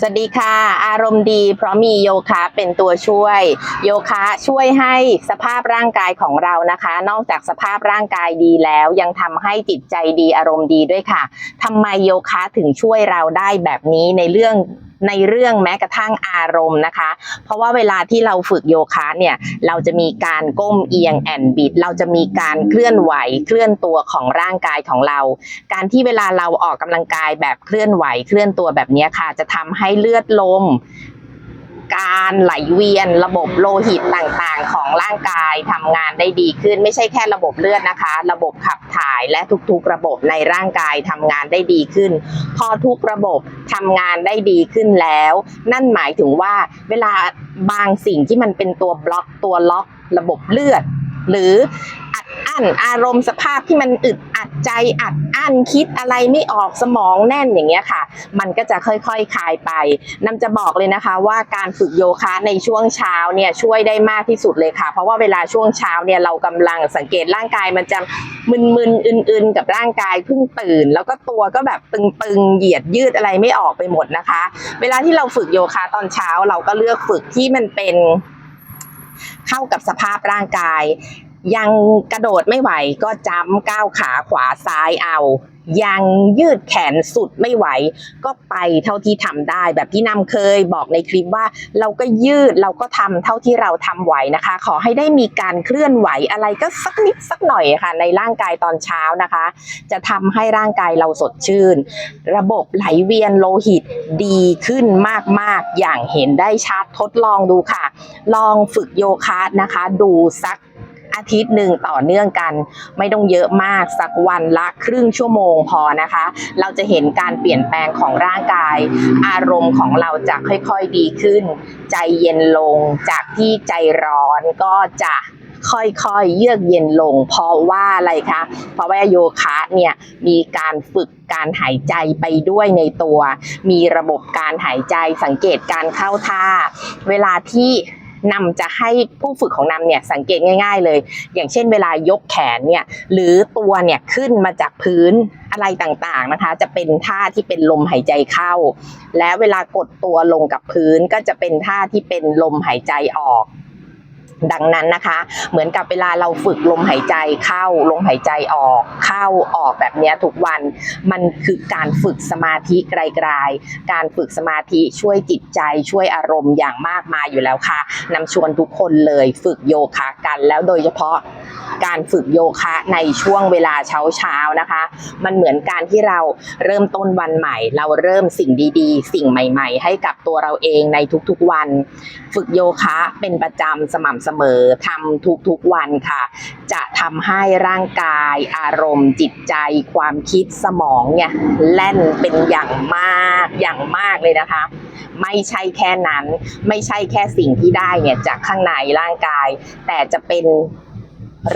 สวัสดีค่ะ อารมณ์ดี เพราะมีโยคะเป็นตัวช่วย โยคะช่วยให้สภาพร่างกายของเรานะคะ นอกจากสภาพร่างกายดีแล้วยังทำให้จิตใจดีอารมณ์ดีด้วยค่ะทำไมโยคะถึงช่วยเราได้แบบนี้ในเรื่อง ในเรื่องแม้กระทั่งอารมณ์นะคะ เพราะว่าเวลาที่เราฝึกโยคะเนี่ยเราจะมีการก้มเอียงแอนบิดเราจะมีการเคลื่อนไหวเคลื่อนตัวของร่างกายของเรา การที่เวลาเราออกกำลังกายแบบเคลื่อนไหวเคลื่อนตัวแบบนี้ค่ะ จะทำให้เลือดลม การไหลเวียนระบบโลหิตต่างๆ ของร่างกายทำงานได้ดีขึ้น ไม่ใช่แค่ระบบเลือดนะคะ ระบบขับถ่ายและทุกๆ ระบบในร่างกายทำงานได้ดีขึ้น พอทุกระบบทำงานได้ดีขึ้นแล้ว นั่นหมายถึงว่าเวลาบางสิ่งที่มันเป็นตัวบล็อกตัวล็อก ระบบเลือด หรืออั อั้นอารมณ์สภาพที่มันอึดอัดใจอัดอั้นคิดอะไรไม่ออกสมองแน่นอย่างเงี้ยค่ะ มันก็จะค่อยๆคคลายไปนำจะบอกเลยนะคะว่าการฝึกโยคะในช่วงเช้าเนี่ยช่วยได้มากที่สุดเลยค่ะ เพราะว่าเวลาช่วงเช้าเนี่ยเรากำลังสังเกตร่างกายมันจะมึนๆอื่นๆ กับร่างกายเพิ่งตื่น แล้วก็ตัวก็แบบตึงๆเหยียดยืดอะไรไม่ออกไปหมดนะคะ เวลาที่เราฝึกโยคะตอนเช้าเราก็เลือกฝึกที่มันเป็นเข้ากับสภาพร่างกาย ยังกระโดดไม่ไหวก็จ้ำก้าวขาขวาซ้ายเอา ยังยืดแขนสุดไม่ไหว ก็ไปเท่าที่ทำได้ แบบที่นำเคยบอกในคลิปว่า เราก็ยืดเราก็ทำเท่าที่เราทำไหวนะคะ ขอให้ได้มีการเคลื่อนไหวอะไรก็สักนิดสักหน่อยค่ะ ในร่างกายตอนเช้านะคะ จะทำให้ร่างกายเราสดชื่น ระบบไหลเวียนโลหิตดีขึ้นมากๆ อย่างเห็นได้ชัดทดลองดูค่ะ ลองฝึกโยคะนะคะ ดูสัก อาทิตย์หนึ่งต่อเนื่องกัน ไม่ต้องเยอะมากสักวันละครึ่งชั่วโมงพอนะคะ เราจะเห็นการเปลี่ยนแปลงของร่างกาย อารมณ์ของเราจะค่อยๆดีขึ้น ใจเย็นลงจากที่ใจร้อนก็จะค่อยๆ เยือกเย็นลง เพราะว่าอะไรคะ เพราะว่าโยคะเนี่ยมีการฝึกการหายใจไปด้วยในตัว มีระบบการหายใจสังเกตการเข้าท่า เวลาที่ นำจะให้ผู้ฝึกของนำเนี่ยสังเกตง่าย ๆ เลย อย่างเช่นเวลายกแขนเนี่ยหรือตัวเนี่ยขึ้นมาจากพื้นอะไรต่างๆนะคะ จะเป็นท่าที่เป็นลมหายใจเข้า และเวลากดตัวลงกับพื้นก็จะเป็นท่าที่เป็นลมหายใจออก ดังนั้นนะคะ เหมือนกับเวลาเราฝึกลมหายใจเข้าลมหายใจออก เข้าออกแบบนี้ทุกวันมันคือการฝึกสมาธิไกลๆการฝึกสมาธิช่วยจิตใจช่วยอารมณ์อย่างมากมายอยู่แล้วค่ะนำชวนทุกคนเลยฝึกโยคะกันแล้วโดยเฉพาะ การฝึกโยคะในช่วงเวลาเช้าๆนะคะ มันเหมือนการที่เราเริ่มต้นวันใหม่ เราเริ่มสิ่งดีๆ สิ่งใหม่ ๆ ให้กับตัวเราเองในทุกๆวัน ฝึกโยคะเป็นประจำสม่ำเสมอทำทุกๆวันค่ะ จะทำให้ร่างกาย อารมณ์ จิตใจ ความคิดสมองเนี่ยแล่นเป็นอย่างมากอย่างมากเลยนะคะไม่ใช่แค่นั้น ไม่ใช่แค่สิ่งที่ได้เนี่ยจากข้างในร่างกาย แต่จะเป็น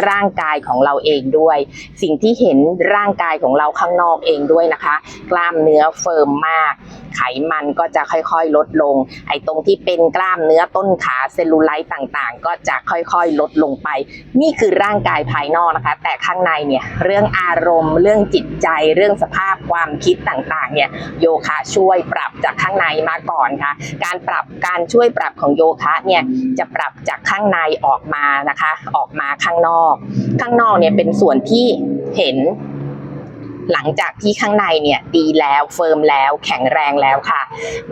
ร่างกายของเราเองด้วย สิ่งที่เห็นร่างกายของเราข้างนอกเองด้วยนะคะ กล้ามเนื้อเฟิร์มมากไขมันก็จะค่อยๆลดลง ไอ้ตรงที่เป็นกล้ามเนื้อต้นขาเซลลูไลท์ต่างๆ ก็จะค่อยๆลดลงไป นี่คือร่างกายภายนอกนะคะ แต่ข้างในเนี่ยเรื่องอารมณ์ เรื่องจิตใจเรื่องสภาพความคิดต่างๆเนี่ยโยคะช่วยปรับจากข้างในมาก่อนค่ะ การปรับการช่วยปรับของโยคะเนี่ยจะปรับจากข้างในออกมานะคะ ออกมาข้างนอก ข้างนอกเนี่ยเป็นส่วนที่เห็น หลังจากที่ข้างในเนี่ยดีแล้วเฟิร์มแล้วแข็งแรงแล้วค่ะ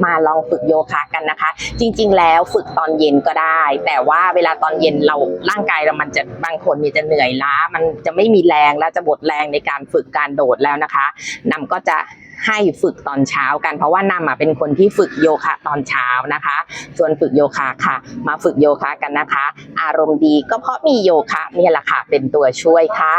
มาลองฝึกโยคะกันนะคะ จริง ๆ แล้วฝึกตอนเย็นก็ได้ แต่ว่าเวลาตอนเย็นเราร่างกายเรามันจะบางคนเนี่ยจะเหนื่อยล้า มันจะไม่มีแรงแล้วจะหมดแรงในการฝึกการโดดแล้วนะคะนำก็จะให้ฝึกตอนเช้ากัน เพราะว่านำอะเป็นคนที่ฝึกโยคะตอนเช้านะคะ ส่วนฝึกโยคะค่ะ มาฝึกโยคะกันนะคะ อารมณ์ดีก็เพราะมีโยคะเนี่ยแหละค่ะเป็นตัวช่วยค่ะ